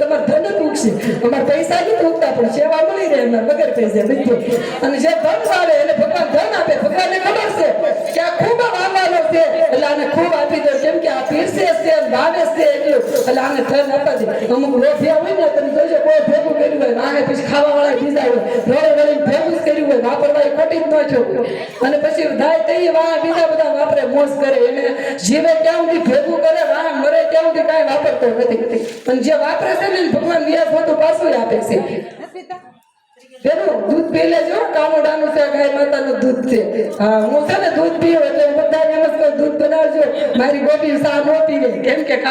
તમારે ધન જ ઉગશે. પૈસા નથી ઉગતા, પણ સેવા મળી રહે એમને વગર પૈસા અને જે ધન વાવે, એને ભગવાન ધન આપે, ભગવાનને ખબર છે આ ખૂબ વાવવાનો છે. એટલે આને ખૂબ આપી દો, કેમ કે આ પીરસે વાવે છે. અને પછી બીજા બધા વાપરે મોસ કરે. એને જીવે ત્યાં સુધી ભેગું કરે વાહ મરે ત્યાં સુધી કાંઈ વાપરતો નથી. પણ જે વાપરે છે ને ભગવાન વ્યાસ બધું પાછું આપે છે. દૂધ પી લેજો. કામોડાનું છે ગાય માતાનું દૂધ છે. હા, હું છે ને દૂધ પીવું એટલે બધા દૂધ બનાવજો. મારી ગોપી સા નો પીવે. કેમ કે